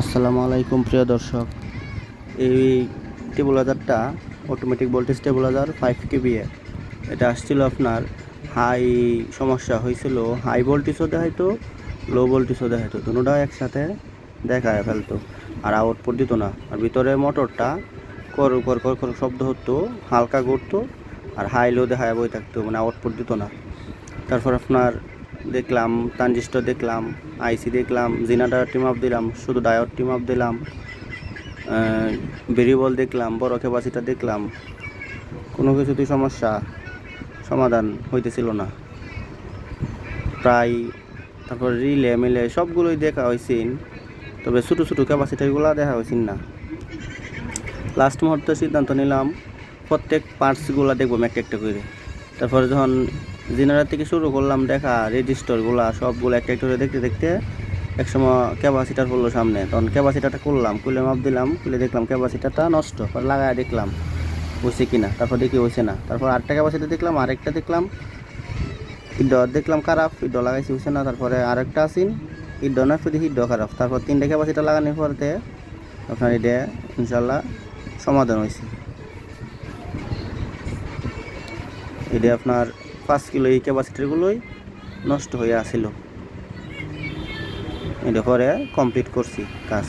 আসসালামু আলাইকুম, প্রিয় দর্শক। এই টেবুলাজারটা automatic voltage stabiliser five KB এটা আসছিল আপনার হাই সমস্যা হয়েছিল হাই ভোল্টেজও দেখাইতো লো ভোল্টেজও দেখাইতো দুটোটা একসাথে দেখায় ফেলতো, আর আউটপুট দিত না। আর ভিতরে মোটরটা কর কর কর কর শব্দ হতো, হালকা ঘুরতো, আর হাই লো দেখায় বই থাকতো মানে আউটপুট দিত না। তারপর আপনার দেখলাম, ট্রানজিস্টর দেখলাম আইসি দেখলাম জিনাডার টিম আপ দিলাম, শুধু ডায়োড টিম আপ দিলাম ভেরিয়েবল দেখলাম, বড় ক্যাপাসিটার দেখলাম। কোনো কিছুতেই সমস্যা, সমাধান হইতেছিল না। প্রায় তারপর রিলে মিলে সবগুলোই দেখা হয়েছিল তবে ছোটো ছোটো ক্যাপাসিটারগুলো দেখা হয়েছিল না। লাস্ট মুহূর্তে সিদ্ধান্ত নিলাম, প্রত্যেক পার্টসগুলো দেখব একটা একটা করে। তারপরে যখন জেনারেল থেকে শুরু করলাম দেখা রেজিস্টারগুলো সবগুলো একটা একটা করে দেখতে দেখতে একসময় ক্যাপাসিটার পড়ল সামনে। তখন ক্যাপাসিটারটা করলাম, খুলে মাপ দিলাম, খুলে দেখলাম ক্যাপাসিটারটা নষ্ট, পরে লাগায় দেখলাম হয়েছে কিনা, তারপর দেখি হয়েছে না। তারপর আরেকটা ক্যাপাসিটার দেখলাম, আরেকটা দেখলাম, ইড দেখলাম খারাপ, ইড লাগাইছি হয়েছে না, তারপরে আরেকটা আসিন ইড না ফিরে হিড খারাপ। তারপর তিনটা ক্যাপাসিটার লাগানোর পরে আপনার এটা ইনশাল্লাহ সমাধান হয়েছে এটা আপনার পাঁচ কিলো এই ক্যাপাসিটিগুলোই নষ্ট হয়ে আসিল। এটা পরে কমপ্লিট করছি কাজ।